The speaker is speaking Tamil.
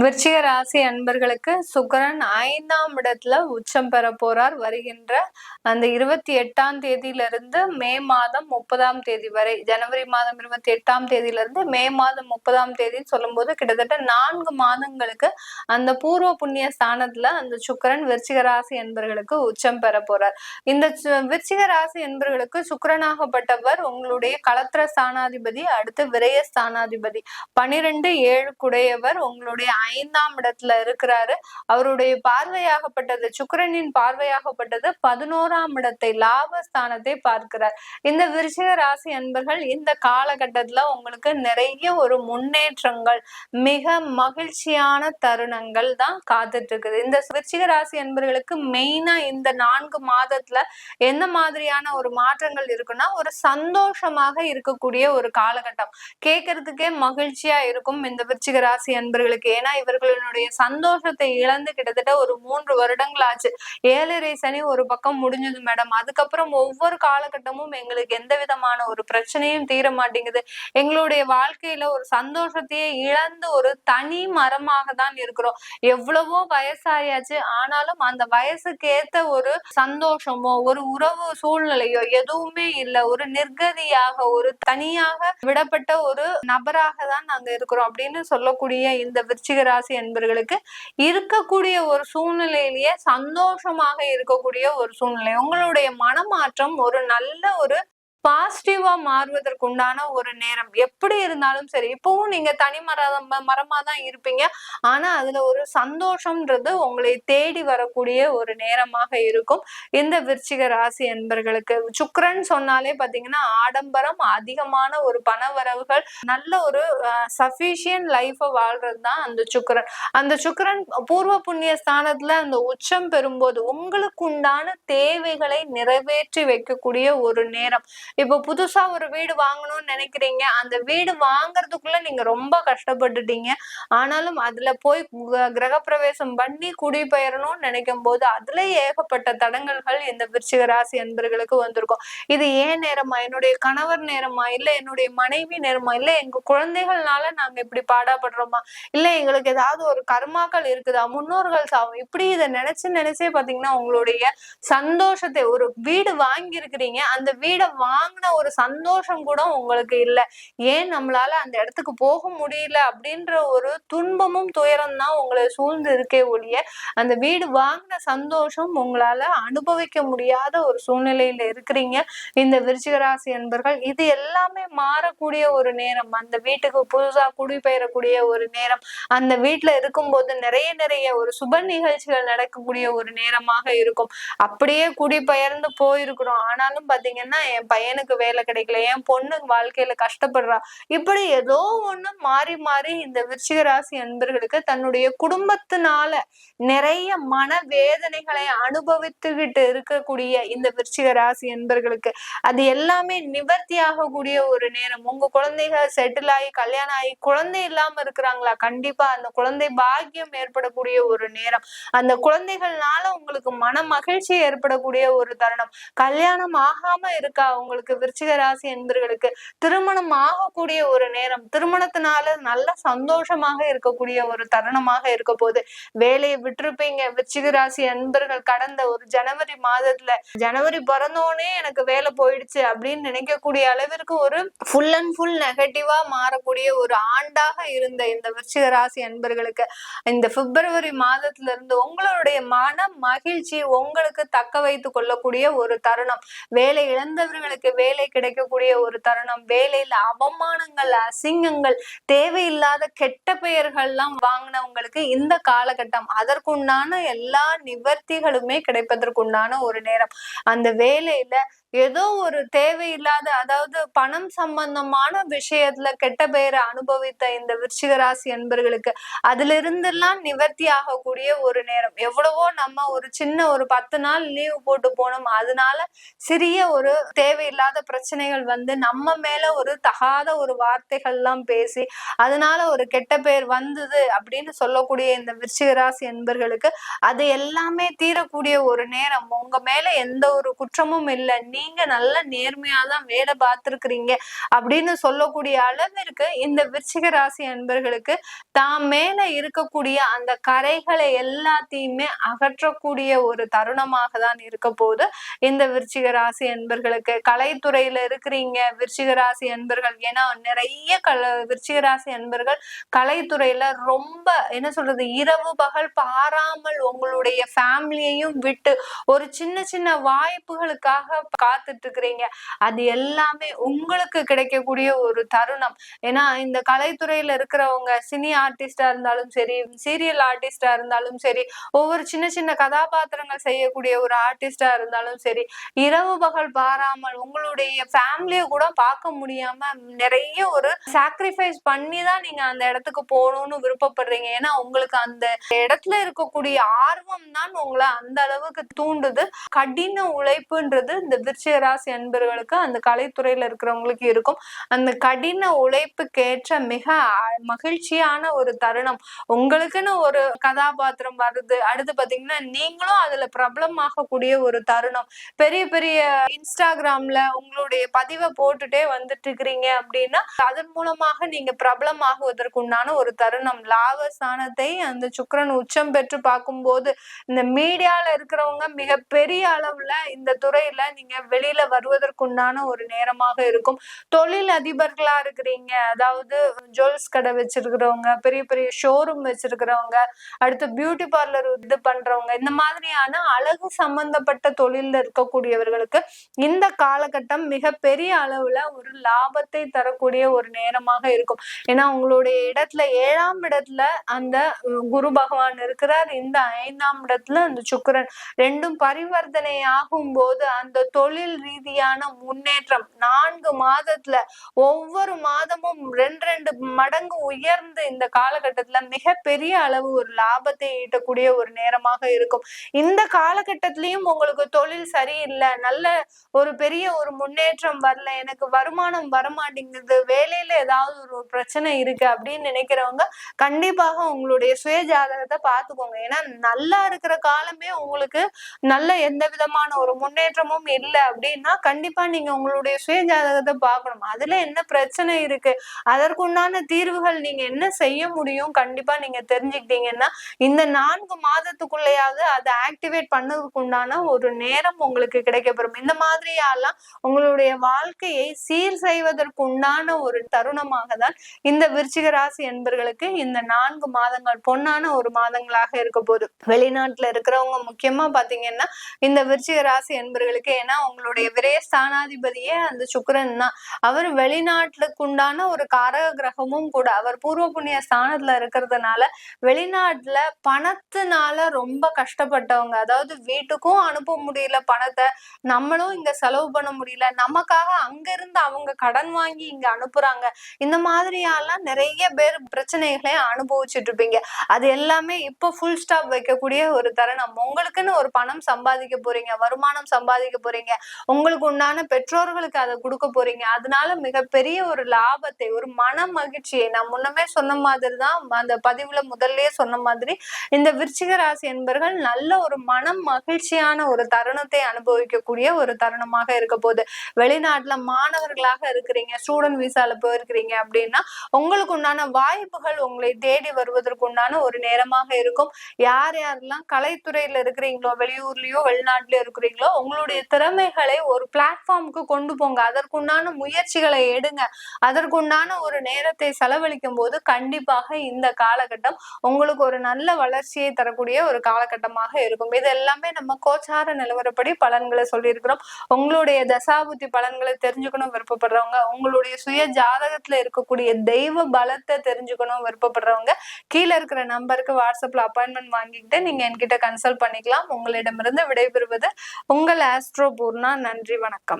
விருச்சிக ராசி அன்பர்களுக்கு சுக்கிரன் ஐந்தாம் இடத்துல உச்சம் பெற போறார். வருகின்ற அந்த இருபத்தி எட்டாம் தேதியிலிருந்து மே மாதம் முப்பதாம் தேதி வரை ஜனவரி மாதம் இருபத்தி எட்டாம் தேதியிலிருந்து மே மாதம் முப்பதாம் தேதின்னு சொல்லும்போது கிட்டத்தட்ட நான்கு மாதங்களுக்கு அந்த பூர்வ புண்ணிய ஸ்தானத்துல அந்த சுக்கிரன் விருச்சிக ராசி என்பர்களுக்கு உச்சம் பெற போறார். இந்த விருச்சிக ராசி என்பர்களுக்கு சுக்கரனாகப்பட்டவர் உங்களுடைய களத்திர ஸ்தானாதிபதி அடுத்து விரய ஸ்தானாதிபதி. பனிரெண்டு ஏழு குடையவர் உங்களுடைய ஐந்தாம் இடத்துல இருக்கிறாரு. அவருடைய பார்வையாகப்பட்டது சுக்கிரனின் பார்வையாகப்பட்டது பதினோராம் இடத்தை லாபஸ்தானத்தை பார்க்கிறார். இந்த விருச்சிக ராசி அன்பர்கள் இந்த காலகட்டத்துல உங்களுக்கு நிறைய ஒரு முன்னேற்றங்கள் மிக மகிழ்ச்சியான தருணங்கள் தான் காத்துட்டு இருக்குது இந்த விருச்சிக ராசி அன்பர்களுக்கு மெயினா இந்த நான்கு மாதத்துல எந்த மாதிரியான ஒரு மாற்றங்கள் இருக்குன்னா ஒரு சந்தோஷமாக இருக்கக்கூடிய ஒரு காலகட்டம். கேட்கறதுக்கே மகிழ்ச்சியா இருக்கும் இந்த விருச்சிக ராசி அன்பர்களுக்கு. ஏன்னா இவர்களுடைய சந்தோஷத்தை இழந்து கிட்டத்தட்ட ஒரு மூன்று வருடங்கள் ஆச்சு ஏழரை சனி ஒரு பக்கம் முடிஞ்சது மேடம். அதுக்கப்புறம் ஒவ்வொரு காலகட்டமும் எங்களுக்கு எந்த விதமான ஒரு பிரச்சனையும் தீர மாட்டேங்குது. எங்களுடைய வாழ்க்கையில ஒரு சந்தோஷத்தையே இழந்து ஒரு தனி மரமாக தான் இருக்கிறோம். எவ்வளவோ வயசாயாச்சு. ஆனாலும் அந்த வயசுக்கு ஏத்த ஒரு சந்தோஷமோ ஒரு உறவு சூழ்நிலையோ எதுவுமே இல்லை. ஒரு நிர்கதியாக ஒரு தனியாக விடப்பட்ட ஒரு நபராக தான் நாங்க இருக்கிறோம் அப்படின்னு சொல்லக்கூடிய இந்த விருச்சிக ராசி என்பர்களுக்கு இருக்கக்கூடிய ஒரு சூழ்நிலையிலேயே சந்தோஷமாக இருக்கக்கூடிய ஒரு சூழ்நிலை. உங்களுடைய மனமாற்றம் ஒரு நல்ல ஒரு பாசிட்டிவா மாறுவதற்கு உண்டான ஒரு நேரம். எப்படி இருந்தாலும் சரி இப்பவும் நீங்க தனி மரம் மரமா தான் இருப்பீங்க. ஆனா அதுல ஒரு சந்தோஷம்ன்றது உங்களை தேடி வரக்கூடிய ஒரு நேரமாக இருக்கும். இந்த விருச்சிக ராசி என்பர்களுக்கு சுக்கரன் சொன்னாலே பாத்தீங்கன்னா ஆடம்பரம் அதிகமான ஒரு பணவரவுகள் நல்ல ஒரு சஃபிஷியன் லைஃப வாழ்றது தான் அந்த சுக்கரன். அந்த சுக்கரன் பூர்வ புண்ணிய ஸ்தானத்துல அந்த உச்சம் பெறும்போது உங்களுக்கு உண்டான தேவைகளை நிறைவேற்றி வைக்கக்கூடிய ஒரு நேரம். இப்போ புதுசா ஒரு வீடு வாங்கணும்னு நினைக்கிறீங்க. அந்த வீடு வாங்குறதுக்குள்ள நீங்க ரொம்ப கஷ்டப்பட்டுட்டீங்க. ஆனாலும் அதுல போய் கிரகப்பிரவேசம் பண்ணி குடிபெயரணும்னு நினைக்கும் போது அதுல ஏகப்பட்ட தடங்கல்கள் இந்த விருச்சிக ராசி அன்பர்களுக்கு வந்திருக்கும். இது ஏன் நேரமா? என்னுடைய கணவர் நேரமா? இல்ல என்னுடைய மனைவி நேரமா? இல்ல எங்க குழந்தைகள்னால நாங்க இப்படி பாடாப்படுறோமா? இல்ல எங்களுக்கு ஏதாவது ஒரு கர்மாக்கள் இருக்குதா? முன்னோர்கள் சாவும் இப்படி இதை நினைச்சு நினைச்சே பாத்தீங்கன்னா உங்களுடைய சந்தோஷத்தை ஒரு வீடு வாங்கி இருக்கிறீங்க அந்த வீடை வாங்கின ஒரு சந்தோஷம் கூட உங்களுக்கு இல்ல. ஏன் நம்மளால அந்த இடத்துக்கு போக முடியல அப்படின்ற ஒரு துன்பமும் துயரம் தான் உங்களை சூழ்ந்து இருக்கே ஒழிய அந்த வீடு வாங்கின சந்தோஷம் உங்களால அனுபவிக்க முடியாத ஒரு சூழ்நிலையில இருக்கிறீங்க. இந்த விருச்சிகராசி அன்பர்கள் இது எல்லாமே மாறக்கூடிய ஒரு நேரம். அந்த வீட்டுக்கு புதுசா குடிபெயரக்கூடிய ஒரு நேரம். அந்த வீட்டுல இருக்கும்போது நிறைய நிறைய ஒரு சுப நிகழ்ச்சிகள் நடக்கக்கூடிய ஒரு நேரமாக இருக்கும். அப்படியே குடிபெயர்ந்து போயிருக்கிறோம். ஆனாலும் பாத்தீங்கன்னா என் பையன் பையனுக்கு வேலை கிடைக்கல என் பொண்ணு வாழ்க்கையில கஷ்டப்படுறா. இப்படி ஏதோ ஒண்ணு மாறி மாறி இந்த விருச்சிக ராசி அன்பர்களுக்கு தன்னுடைய குடும்பத்தினால நிறைய மன வேதனைகளை அனுபவித்துக்கிட்டு இருக்கக்கூடிய இந்த விருச்சிக ராசி அன்பர்களுக்கு அது எல்லாமே நிவர்த்தி ஆகக்கூடிய ஒரு நேரம். உங்க குழந்தைகள் செட்டில் ஆகி கல்யாணம் ஆகி குழந்தை இல்லாம இருக்கிறாங்களா? கண்டிப்பா அந்த குழந்தை பாக்கியம் ஏற்படக்கூடிய ஒரு நேரம். அந்த குழந்தைகள்னால உங்களுக்கு மன மகிழ்ச்சி ஏற்படக்கூடிய ஒரு தருணம். கல்யாணம் ஆகாம இருக்கா? உங்களுக்கு விருச்சிக ராசி என்பர்களுக்கு திருமணம் ஆகக்கூடிய ஒரு நேரம் திருமணத்தினால நல்ல சந்தோஷமாக இருக்கக்கூடிய ஒரு தருணமாக இருக்க போது வேலையை விட்டுருப்பீங்க. விருச்சிக ராசி அன்பர்கள் கடந்த ஒரு ஜனவரி மாதத்துல ஜனவரி பிறந்தோடனே எனக்கு வேலை போயிடுச்சு அப்படின்னு நினைக்கக்கூடிய அளவிற்கு ஒரு ஃபுல் அண்ட் ஃபுல் நெகட்டிவா மாறக்கூடிய ஒரு ஆண்டாக இருந்த இந்த விருச்சிக ராசி அன்பர்களுக்கு இந்த பிப்ரவரி மாதத்துல இருந்து உங்களுடைய மன மகிழ்ச்சி உங்களுக்கு தக்க வைத்து கொள்ளக்கூடிய ஒரு தருணம். வேலை இழந்தவர்களுக்கு வேலை கிடைக்கக்கூடிய ஒரு தருணம். வேலையில அவமானங்கள் அசிங்கங்கள் தேவையில்லாத கெட்ட பெயர்கள்லாம் வாங்கினவங்களுக்கு இந்த காலகட்டம் அதற்குண்டான எல்லா நிவர்த்திகளுமே கிடைப்பதற்குண்டான ஒரு நேரம். அந்த வேலையில ஏதோ ஒரு தேவையில்லாத அதாவது பணம் சம்பந்தமான விஷயத்துல கெட்ட பெயரை அனுபவித்த இந்த விருச்சிகராசி என்பர்களுக்கு அதுல இருந்தெல்லாம் நிவர்த்தி ஆகக்கூடிய ஒரு நேரம். எவ்வளவோ நம்ம ஒரு சின்ன ஒரு பத்து நாள் லீவு போட்டு போனோம். அதனால சிறிய ஒரு தேவையில்லாத பிரச்சனைகள் வந்து நம்ம மேல ஒரு தகாத ஒரு வார்த்தைகள்லாம் பேசி அதனால ஒரு கெட்ட பெயர் வந்தது அப்படின்னு சொல்லக்கூடிய இந்த விருச்சிகராசி என்பர்களுக்கு அது எல்லாமே தீரக்கூடிய ஒரு நேரம். உங்க மேல எந்த ஒரு குற்றமும் இல்லை. நீங்க நல்ல நேர்மையா தான் வேலை பார்த்திருக்கிறீங்க அப்படின்னு சொல்லக்கூடிய அளவிற்கு இந்த விருச்சிக ராசி அன்பர்களுக்கு தாம் மேல இருக்கக்கூடிய அந்த கரைகளை எல்லாத்தையுமே அகற்றக்கூடிய ஒரு தருணமாக தான் இருக்க போது இந்த விருச்சிக ராசி அன்பர்களுக்கு கலைத்துறையில இருக்கிறீங்க விருச்சிக ராசி அன்பர்கள் ஏன்னா நிறைய கல விருச்சிக ராசி அன்பர்கள் கலைத்துறையில ரொம்ப என்ன சொல்றது இரவு பகல் பாராமல் உங்களுடைய ஃபேமிலியையும் விட்டு ஒரு சின்ன சின்ன வாய்ப்புகளுக்காக காத்துட்டு இருக்கிறீங்க அது எல்லாமே உங்களுக்கு கிடைக்கக்கூடிய ஒரு தருணம். ஏன்னா இந்த கலைத்துறையில இருக்கிறவங்க சினி ஆர்டிஸ்டா இருந்தாலும் சரி சீரியல் ஆர்டிஸ்டா இருந்தாலும் சரி ஒவ்வொரு சின்ன சின்ன கதாபாத்திரங்கள் செய்யக்கூடிய ஒரு ஆர்டிஸ்டா இருந்தாலும் சரி இரவு பகல் பாராமல் உங்களுடைய ஃபேமிலியை கூட பார்க்க முடியாம நிறைய ஒரு சாக்ரிஃபைஸ் பண்ணி தான் நீங்க அந்த இடத்துக்கு போகணும்னு விருப்பப்படுறீங்க. ஏன்னா உங்களுக்கு அந்த இடத்துல இருக்கக்கூடிய ஆர்வம் தான் உங்களை அந்த அளவுக்கு தூண்டுது. கடின உழைப்புன்றது இந்த விருச்சிக ராசி அன்பர்களுக்கு அந்த கலைத்துறையில இருக்கிறவங்களுக்கு இருக்கும். அந்த கடின உழைப்புக்கேற்ற மிக மகிழ்ச்சியான ஒரு தருணம். உங்களுக்குன்னு ஒரு கதாபாத்திரம் வருது. அடுத்து பாத்தீங்கன்னா நீங்களும் அதுல பிரபலமாகக்கூடிய ஒரு தருணம். பெரிய பெரிய இன்ஸ்டாகிராம்ல உங்களுடைய பதிவை போட்டுட்டே வந்துட்டு இருக்கிறீங்க அப்படின்னா அதன் மூலமாக நீங்க பிரபலமாகுவதற்குண்டான ஒரு தருணம். லாபஸ்தானத்தை அந்த சுக்கரன் உச்சம் பெற்று பார்க்கும்போது இந்த மீடியால இருக்கிறவங்க மிக பெரிய அளவுல இந்த துறையில நீங்க வெளியில வருவதற்குண்டான ஒரு நேரமாக இருக்கும். தொழில் அதிபர்களா இருக்கிறீங்க. அதாவது ஜுவல்ஸ் கடை வச்சிருக்கிறவங்க பெரிய பெரிய ஷோரூம் வச்சிருக்கிறவங்க அடுத்து பியூட்டி பார்லர் இது பண்றவங்க இந்த மாதிரியான அழகு சம்பந்தப்பட்ட தொழில இருக்கக்கூடியவர்களுக்கு இந்த காலகட்டம் மிக பெரிய அளவுல ஒரு லாபத்தை தரக்கூடிய ஒரு நேரமாக இருக்கும். ஏன்னா உங்களுடைய இடத்துல ஏழாம் இடத்துல அந்த குரு பகவான் இருக்கிறார். இந்த ஐந்தாம் இடத்துல அந்த சுக்கரன். ரெண்டும் பரிவர்த்தனை ஆகும் போது அந்த தொழில் தொழில் ரீதியான முன்னேற்றம். நான்கு மாதத்துல ஒவ்வொரு மாதமும் ரெண்டு ரெண்டு மடங்கு உயர்ந்து இந்த காலகட்டத்துல மிக பெரிய அளவு ஒரு லாபத்தை ஈட்டக்கூடிய ஒரு நேரமாக இருக்கும். இந்த காலகட்டத்திலயும் உங்களுக்கு தொழில் சரியில்லை நல்ல ஒரு பெரிய ஒரு முன்னேற்றம் வரல எனக்கு வருமானம் வரமாட்டேங்குது வேலையில ஏதாவது ஒரு பிரச்சனை இருக்கு அப்படின்னு நினைக்கிறவங்க கண்டிப்பாக உங்களுடைய சுய ஜாதகத்தை பார்த்துக்கோங்க. ஏன்னா நல்லா இருக்கிற காலமே உங்களுக்கு நல்ல எந்த விதமான ஒரு முன்னேற்றமும் இல்லை அப்படின்னா கண்டிப்பா நீங்க உங்களுடைய சுய ஜாதகத்தை பார்க்கணும். அதுல என்ன பிரச்சனை இருக்கு? அதற்குண்டான தீர்வுகள் நீங்க என்ன செய்ய முடியும்? கண்டிப்பா நீங்க தெரிஞ்சுக்கிட்டீங்கன்னா இந்த நான்கு மாதத்துக்குள்ளேயாவது அதை ஆக்டிவேட் பண்ணதுக்கு உண்டான ஒரு நேரம் உங்களுக்கு கிடைக்கப்பெறும். இந்த மாதிரியெல்லாம் உங்களுடைய வாழ்க்கையை சீர் செய்வதற்கு உண்டான ஒரு தருணமாக தான் இந்த விருச்சிக ராசி என்பர்களுக்கு இந்த நான்கு மாதங்கள் பொன்னான ஒரு மாதங்களாக இருக்க போகுது வெளிநாட்டுல இருக்கிறவங்க முக்கியமா பாத்தீங்கன்னா இந்த விருச்சிக ராசி என்பர்களுக்கு ஏன்னா அவங்களுடைய விரய ஸ்தானாதிபதியே அந்த சுக்கரன் தான். அவர் வெளிநாட்டுக்கு உண்டான ஒரு காரக கிரகமும் கூட அவர் பூர்வ புண்ணிய ஸ்தானத்துல இருக்கிறதுனால வெளிநாட்டுல பணத்தினால ரொம்ப கஷ்டப்பட்டவங்க. அதாவது வீட்டுக்கும் அனுப்ப முடியல பணத்தை நம்மளும் இங்க செலவு பண்ண முடியல நமக்காக அங்க இருந்து அவங்க கடன் வாங்கி இங்க அனுப்புறாங்க. இந்த மாதிரியெல்லாம் நிறைய பேர் பிரச்சனைகளை அனுபவிச்சுட்டு இருப்பீங்க. அது எல்லாமே இப்ப ஃபுல் ஸ்டாப் வைக்கக்கூடிய ஒரு தருணம். உங்களுக்குன்னு ஒரு பணம் சம்பாதிக்க போறீங்க வருமானம் சம்பாதிக்க போறீங்க. உங்களுக்கு உண்டான பெற்றோர்களுக்கு அதை கொடுக்க போறீங்க. அதனால மிகப்பெரிய ஒரு லாபத்தை ஒரு மன மகிழ்ச்சியை நான் முன்னமே சொன்ன மாதிரி தான் அந்த பதிவுல முதல்லயே சொன்ன மாதிரி இந்த விருச்சிக ராசி என்பர்கள் நல்ல ஒரு மனம் மகிழ்ச்சியான ஒரு தருணத்தை அனுபவிக்கக்கூடிய ஒரு தருணமாக இருக்க போகுது. வெளிநாட்டுல மாணவர்களாக இருக்கிறீங்க ஸ்டூடெண்ட் விசால போயிருக்கிறீங்க அப்படின்னா உங்களுக்கு உண்டான வாய்ப்புகள் உங்களை தேடி வருவதற்கு உண்டான ஒரு நேரமாக இருக்கும். யார் யாரெல்லாம் கலைத்துறையில இருக்கிறீங்களோ வெளியூர்லயோ வெளிநாட்டுலயோ இருக்கிறீங்களோ உங்களுடைய திறமை திறமைகளை ஒரு பிளாட்ஃபார்முக்கு கொண்டு போங்க. அதற்குண்டான முயற்சிகளை எடுங்க. அதற்குண்டான ஒரு நேரத்தை செலவழிக்கும் போது கண்டிப்பாக இந்த காலகட்டம் உங்களுக்கு ஒரு நல்ல வளர்ச்சியை தரக்கூடிய ஒரு காலகட்டமாக இருக்கும். இது எல்லாமே நம்ம கோச்சார நிலவரப்படி பலன்களை சொல்லியிருக்கிறோம். உங்களுடைய தசாபுத்தி பலன்களை தெரிஞ்சுக்கணும் விருப்பப்படுறவங்க உங்களுடைய சுய ஜாதகத்துல இருக்கக்கூடிய தெய்வ பலத்தை தெரிஞ்சுக்கணும் விருப்பப்படுறவங்க கீழே இருக்கிற நம்பருக்கு வாட்ஸ்அப்ல அப்பாயின்மெண்ட் வாங்கிக்கிட்டு நீங்க என்கிட்ட கன்சல்ட் பண்ணிக்கலாம். உங்களிடமிருந்து விடைபெறுவது உங்கள் ஆஸ்ட்ரோ பூர்ண நன்றி வணக்கம்.